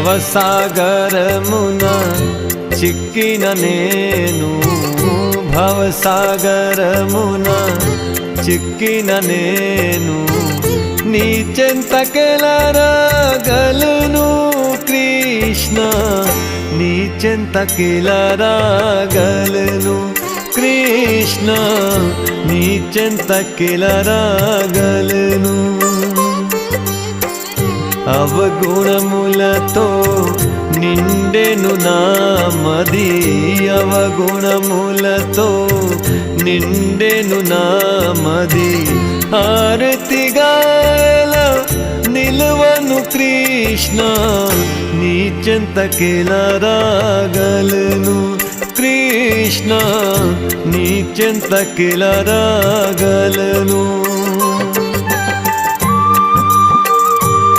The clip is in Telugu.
భవసాగరమున చిక్కిన నేను. భవసాగరమున చిక్కిన నేను. నీ చెంతకెలరాగలను కృష్ణ. నీ చెంతకెలరాగలను కృష్ణ. నీ చెంతకెలరాగలను అవగుణములతో నిండెను నామది అవగుణములతో నిండెను నామది ఆరతిగాల నిలువను కృష్ణ నీ చెంతకిలరాగలను కృష్ణ నీ చెంతకిలరాగలను